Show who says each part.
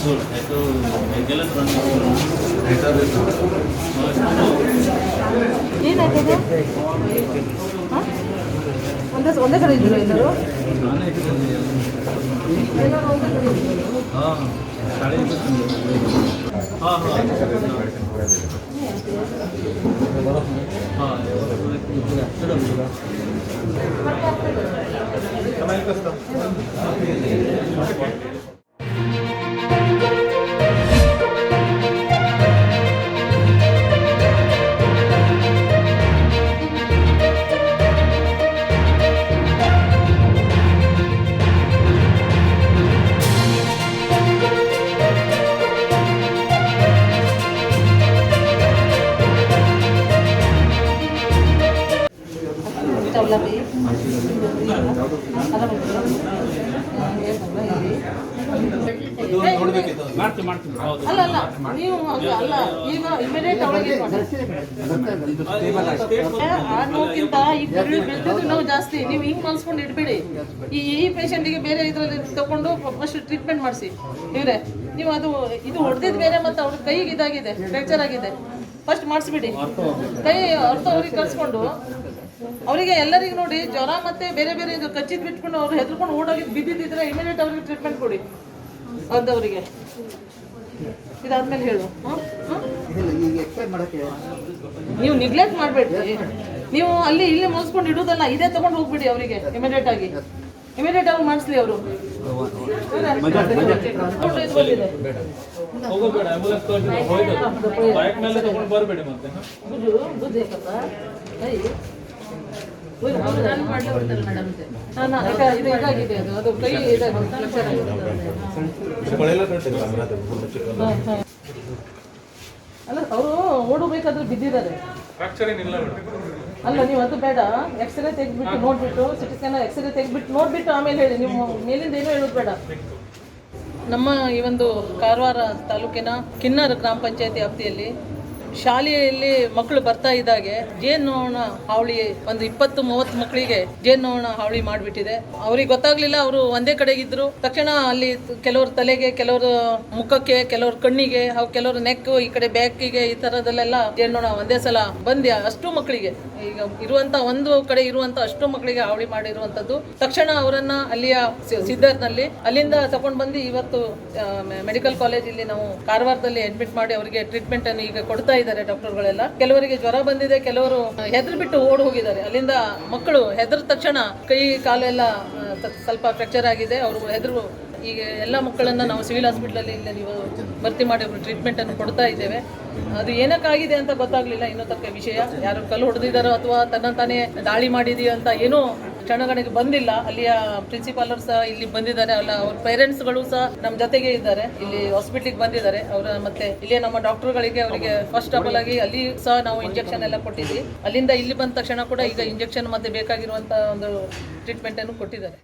Speaker 1: itu jalan orang
Speaker 2: ಏನಾಯ್ತದೆ ಹಾಂ ಒಂದೇ ಒಂದೇ ಕಡೆ ಇದ್ರು ಎಲ್ಲರೂ
Speaker 1: ನಾನೇ ಇದು ಬಂದಿದ್ದೆ
Speaker 2: ಎಲ್ಲರೂ ಒಂದೇ ಕಡೆ ಇದ್ರು
Speaker 1: ಹಾಂ ಶಾಲೆಯಿಂದ ಹಾಂ ಹಾಂ ಹೌದು.
Speaker 2: ಅಲ್ಲ ಅಲ್ಲ ನೀವು ಅಲ್ಲ ಈಗ ಇಮಿಡಿಯೇಟ್ ಅವಳಿಗೆ ಈ ಬೆಳೆದಿದ್ದು ನೋವು ಜಾಸ್ತಿ. ನೀವು ಹಿಂಗೆ ಮಲ್ಸ್ಕೊಂಡು ಇಡ್ಬೇಡಿ. ಈ ಈ ಪೇಷಂಟಿಗೆ ಬೇರೆ ಇದರಲ್ಲಿ ತಗೊಂಡು ಫಸ್ಟ್ ಟ್ರೀಟ್ಮೆಂಟ್ ಮಾಡಿಸಿ. ಇವ್ರೆ ನೀವು ಅದು ಇದು ಹೊಡೆದಿದ್ದು ಬೇರೆ ಮತ್ತು ಅವ್ರ ಕೈಗೆ ಇದಾಗಿದೆ ಫ್ರ್ಯಾಕ್ಚರ್ ಆಗಿದೆ. ಫಸ್ಟ್ ಮಾಡಿಸ್ಬಿಡಿ. ಕೈ ಅರ್ಥ ಅವ್ರಿಗೆ ಕರ್ಸ್ಕೊಂಡು ಅವರಿಗೆ ಎಲ್ಲರಿಗೂ ನೋಡಿ ಜ್ವರ ಮತ್ತೆ ಬೇರೆ ಬೇರೆ ಇದು ಕಚ್ಚಿದ್ ಬಿಟ್ಕೊಂಡು ಅವ್ರು ಹೆದರ್ಕೊಂಡು ಓಡೋಗಿ ಬಿದ್ದಿದ್ದಿದ್ರೆ ಇಮಿಡಿಯೇಟ್ ಅವ್ರಿಗೆ ಟ್ರೀಟ್ಮೆಂಟ್ ಕೊಡಿ ಅಂದವರಿಗೆ. ಇದಾದ್ಮೇಲೆ ಹೇಳು. ನೀವು ನಿಗ್ಲೆಕ್ಟ್ ಮಾಡಬೇಡಿ. ನೀವು ಅಲ್ಲಿ ಇಲ್ಲಿ ಮುಗಿಸ್ಕೊಂಡು ಇಡೋದಲ್ಲ ಇದೇ ತಗೊಂಡು ಹೋಗ್ಬಿಡಿ ಅವರಿಗೆ ಇಮಿಡಿಯೇಟ್ ಆಗಿ. ಇಮಿಡಿಯೇಟ್ ಆಗಿ ಮಾಡಿಸ್ಲಿ ಅವರು.
Speaker 1: ಹೋಗೋಬೇಡ
Speaker 2: ಅಲ್ಲ ಅವರು ಓಡಬೇಕಾದ್ರೆ ಬಿದ್ದಿದ್ದಾರೆ. ಅಲ್ಲ ನೀವು ಅದು ಬೇಡ. ಎಕ್ಸ್ರೇ ತೆಗೆದ್ಬಿಟ್ಟು ನೋಡ್ಬಿಟ್ಟು ಸಿಟಿ ಸ್ಕ್ಯಾನ್ ಎಕ್ಸ್ರೇ ತೆಗೆದ್ಬಿಟ್ಟು ನೋಡ್ಬಿಟ್ಟು ಆಮೇಲೆ ಹೇಳಿ. ನೀವು ಮೇಲಿಂದ ಏನೂ ಹೇಳೋದು ಬೇಡ. ನಮ್ಮ ಈ ಒಂದು ಕಾರವಾರ ತಾಲೂಕಿನ ಕಿನ್ನರ ಗ್ರಾಮ ಪಂಚಾಯತಿ ವ್ಯಾಪ್ತಿಯಲ್ಲಿ ಶಾಲೆಯಲ್ಲಿ ಮಕ್ಕಳು ಬರ್ತಾ ಇದ್ದಾಗೆ ಜೇನುನೋಣ ಹಾವಳಿ ಒಂದು ಇಪ್ಪತ್ತು ಮೂವತ್ತು ಮಕ್ಕಳಿಗೆ ಜೇನುನೋಣ ಹಾವಳಿ ಮಾಡಿಬಿಟ್ಟಿದೆ. ಅವ್ರಿಗೆ ಗೊತ್ತಾಗ್ಲಿಲ್ಲ, ಅವರು ಒಂದೇ ಕಡೆಗಿದ್ರು. ತಕ್ಷಣ ಅಲ್ಲಿ ಕೆಲವ್ರ ತಲೆಗೆ, ಕೆಲವರು ಮುಖಕ್ಕೆ, ಕೆಲವ್ರ ಕಣ್ಣಿಗೆ ಹಾಗೂ ಕೆಲವ್ರ ನೆಕ್ ಈ ಕಡೆ ಬ್ಯಾಕಿಗೆ ಈ ತರದಲ್ಲೆಲ್ಲ ಜೇನುನೋಣ ಒಂದೇ ಸಲ ಬಂದ್ಯ ಅಷ್ಟು ಮಕ್ಕಳಿಗೆ. ಈಗ ಇರುವಂತ ಒಂದು ಕಡೆ ಇರುವಂತ ಅಷ್ಟು ಮಕ್ಕಳಿಗೆ ಹಾವಳಿ ಮಾಡಿರುವಂತದ್ದು. ತಕ್ಷಣ ಅವರನ್ನ ಅಲ್ಲಿಯ ಸಿದ್ಧಾರ್ಥನಲ್ಲಿ, ಅಲ್ಲಿಂದ ತಗೊಂಡ್ ಬಂದು ಇವತ್ತು ಮೆಡಿಕಲ್ ಕಾಲೇಜಲ್ಲಿ ನಾವು ಕಾರವಾರದಲ್ಲಿ ಅಡ್ಮಿಟ್ ಮಾಡಿ ಅವರಿಗೆ ಟ್ರೀಟ್ಮೆಂಟ್ ಅನ್ನು ಈಗ ಕೊಡ್ತಾ ಇದ್ದಾರೆ ಡಾಕ್ಟರ್ಗಳೆಲ್ಲ. ಕೆಲವರಿಗೆ ಜ್ವರ ಬಂದಿದೆ, ಕೆಲವರು ಹೆದರ್ ಬಿಟ್ಟು ಓಡ್ ಹೋಗಿದ್ದಾರೆ. ಅಲ್ಲಿಂದ ಮಕ್ಕಳು ಹೆದರ್ ತಕ್ಷಣ ಕೈ ಕಾಲೆಲ್ಲ ಎಲ್ಲ ಸ್ವಲ್ಪ ಫ್ರ್ಯಾಕ್ಚರ್ ಆಗಿದೆ. ಅವರು ಹೆದರು, ಈಗ ಎಲ್ಲ ಮಕ್ಕಳನ್ನ ನಾವು ಸಿವಿಲ್ ಹಾಸ್ಪಿಟ್ಲಲ್ಲಿ ಇಲ್ಲಿ ನೀವು ಭರ್ತಿ ಮಾಡಿ ಅವರು ಟ್ರೀಟ್ಮೆಂಟ್ ಅನ್ನು ಕೊಡ್ತಾ ಇದ್ದೇವೆ. ಅದು ಏನಕ್ಕಾಗಿದೆ ಅಂತ ಗೊತ್ತಾಗ್ಲಿಲ್ಲ. ಇನ್ನೂ ತಕ್ಕ ವಿಷಯ. ಯಾರು ಕಲ್ಲು ಹೊಡೆದಿದ್ದಾರೋ ಅಥವಾ ತನ್ನ ತಾನೇ ದಾಳಿ ಮಾಡಿದೆಯೋ ಅಂತ ಏನೂ ಕ್ಷಣಗಣಿಗೆ ಬಂದಿಲ್ಲ. ಅಲ್ಲಿಯ ಪ್ರಿನ್ಸಿಪಾಲರು ಸಹ ಇಲ್ಲಿ ಬಂದಿದ್ದಾರೆ. ಅಲ್ಲ, ಅವ್ರ ಪೇರೆಂಟ್ಸ್ಗಳು ಸಹ ನಮ್ಮ ಜೊತೆಗೆ ಇದ್ದಾರೆ. ಇಲ್ಲಿ ಹಾಸ್ಪಿಟ್ಲಿಗೆ ಬಂದಿದ್ದಾರೆ. ಅವರ ಮತ್ತೆ ಇಲ್ಲಿ ನಮ್ಮ ಡಾಕ್ಟರ್ಗಳಿಗೆ ಅವರಿಗೆ ಫಸ್ಟ್ ಆಫ್ ಆಲ್ ಆಗಿ ಅಲ್ಲಿ ಸಹ ನಾವು ಇಂಜೆಕ್ಷನ್ ಎಲ್ಲ ಕೊಟ್ಟಿದ್ವಿ. ಅಲ್ಲಿಂದ ಇಲ್ಲಿ ಬಂದ ತಕ್ಷಣ ಕೂಡ ಈಗ ಇಂಜೆಕ್ಷನ್ ಮತ್ತೆ ಬೇಕಾಗಿರುವಂತಹ ಒಂದು ಟ್ರೀಟ್ಮೆಂಟ್ ಅನ್ನು ಕೊಟ್ಟಿದ್ದಾರೆ.